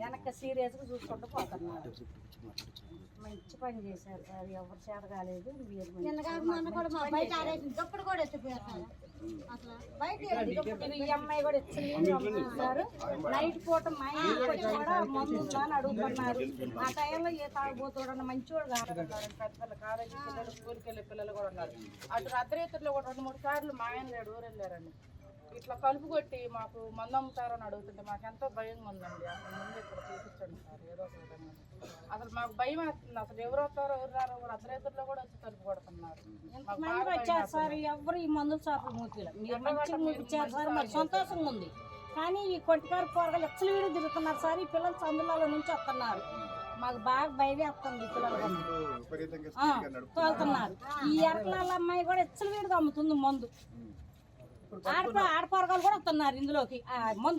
వెనక సీరియస్గా చూసుకుంటూ పోతున్నారు మంచి పని చేశారు సార్. ఎవరు చేత కాలేదు. మీరు మంచి నిన్నగా మొన్న కూడా బయట ఈ అమ్మాయి కూడా ఇచ్చారు నైట్ పూట మా ఇంటికి కూడా మందు ఉందా అని అడుగుతున్నారు. ఆ టైంలో ఏ తాగుబోతుడు మంచివాడు కాదు. పెద్ద కాలేజీ పిల్లలు స్కూల్కి వెళ్ళే పిల్లలు కూడా ఉన్నారు. అటు అర్ధరేతుల్లో కూడా రెండు మూడు సార్లు మా ఆయన ఊరు వెళ్ళారండి ఇట్లా కలుపు కొట్టి మాకు మందు అమ్ముతారని అడుగుతుంటే మాకు ఎంతో భయంగా ఉందండి. అసలు ముందు ఇక్కడ చూపించండి సార్ ఏదో ఒక విధంగా. అసలు మాకు భయం వేస్తుంది. అసలు ఎవరు వస్తారో ఎవరు రారో కూడా అర్ధరేతుల్లో కూడా వచ్చి కలుపు కొడుతున్నారు. మంది వచ్చారు సార్? ఎవరు ఈ మందుల షాపులు మూతిలో? మీరు మంచిగా మూపించారు సార్ మరి సంతోషంగా ఉంది. కానీ ఈ కొట్టికారు పోరగాలు ఎచ్చలు వీడి తిరుగుతున్నారు సార్. ఈ పిల్లలు సందులలో నుంచి వస్తున్నారు. మాకు బాగా భయం వేస్తుంది ఈ పిల్లలు తోలుతున్నారు. ఈ ఎరకలాల అమ్మాయి కూడా ఎచ్చలు వీడిగా అమ్ముతుంది మందు. ఆడప ఆడపొరగాలు కూడా వస్తున్నారు ఇందులోకి. మందు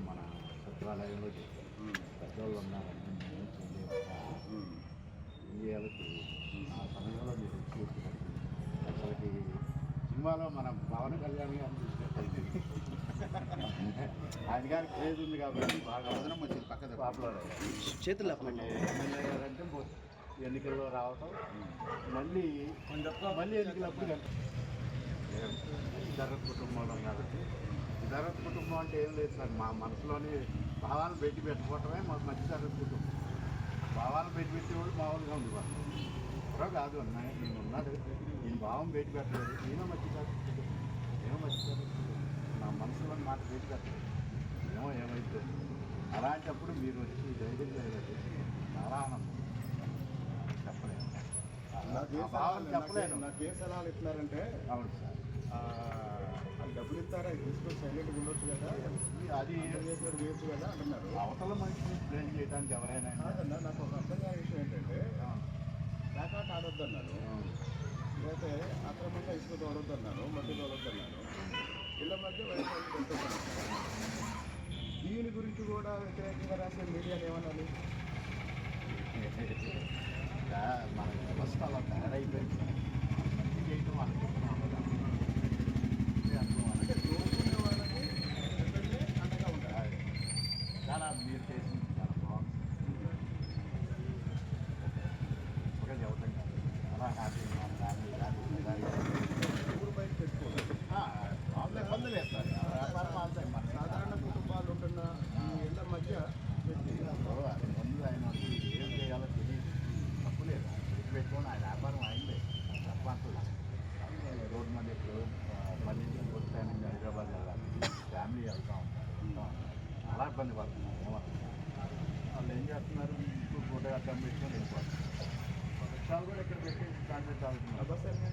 మన సచివాలయంలో పెద్దవాళ్ళు ఉన్నారని ఆ సమయంలో మీరు అసలుకి సినిమాలో మన పవన్ కళ్యాణ్ గారిని ఆయన గారి క్రేజ్ ఉంది కాబట్టి బాగా పాపులర్ చేతులు ఎమ్మెల్యే గారు అంటే ఎన్నికల్లో రావటం మళ్ళీ మళ్ళీ ఎన్నికలప్పుడు సిద్ధార్థ కుటుంబంలో కాబట్టి. సిద్ధార్థ కుటుంబం అంటే ఏం లేదు సార్ మా మనసులోని భావాలను పెట్టి పెట్టుకోవటమే మా మంచి తరగతి కుటుంబం. భావాలను పెట్టి పెట్టేవాడు మామూలుగా ఉంది వాళ్ళు కాదు అన్నాయి నేను ఉన్నాడు. నేను భావం పెట్టి పెట్టలేదు. నేను మంచి తరగతి కుటుంబం. నేను మంచి కుటుంబం. నా మనసులోని మాట పెట్టి పెట్టలేదు. ఏమో ఏమైతే. అలాంటప్పుడు మీరు వచ్చి ధైర్యం చేయలేదు చాలా ఆనందం. చెప్పలేను. చెప్పలేను. నా కేసు ఎలా ఇస్తున్నారంటే అవును సార్. డబ్బులు ఇస్తారా? తీసుకొని సైలెంట్గా ఉండొచ్చు కదా? అది చేసినట్టు వేయచ్చు కదా అంటున్నారు. అవతల మనిషిని బ్లేమ్ చేయడానికి ఎవరైనా కాదన్నా నాకు ఒక అర్థం కాని విషయం ఏంటంటే ప్యాకాట్ ఆడొద్దు అన్నాను లేకపోతే అక్రమంగా ఇసుక తోడొద్దు అన్నాను మట్టి తోడొద్దు అన్నాను ఇళ్ళ మధ్య వైఫై దీని గురించి కూడా వ్యతిరేకంగా రాసే మీడియాలు ఏమనాలి మన వ్యవస్థ అలా తయారైపోయింది మంచి చేయటం వాళ్ళకి ఉండదు. అంటే దోచుకునే వాళ్ళకి అండగా ఉండాలి. చాలా మీరు చేసింది చాలా బాగుంది. ఒక జీవితం కాదు చాలా హ్యాపీగా ఫ్యామిలీ హ్యాపీ ఊరు బయట పెట్టుకోవాలి వాళ్ళ ఇబ్బంది లేదు సార్ వ్యాపారం వాళ్ళదే మన సాధారణ కుటుంబాలు ఉంటున్న ఈ ఇళ్ళ మధ్య పెట్టి ఇప్పుడు అది ముందు ఆయన వచ్చి ఏం చేయాలో తెలియదు తప్పు లేదు ఇది పెట్టుకొని ఆయన వ్యాపారం అయిందే తప్పట్లేదు రోడ్డు మీద ఇప్పుడు మళ్ళీ కొత్త నుంచి హైదరాబాద్ వెళ్ళాలి ఫ్యామిలీ వెళ్తా ఉంటారు ఉంటా ఉంటారు. చాలా ఇబ్బంది పడుతున్నారు వాళ్ళు ఏం చేస్తున్నారు ఇంట్లో ఫోటో అడ్డం పెట్టుకొని వెళ్ళిపోతారు రిక్షాలు కూడా ఇక్కడ పెట్టి కాంట్రాక్ట్ అవుతున్నారు బస్ ఎన్ని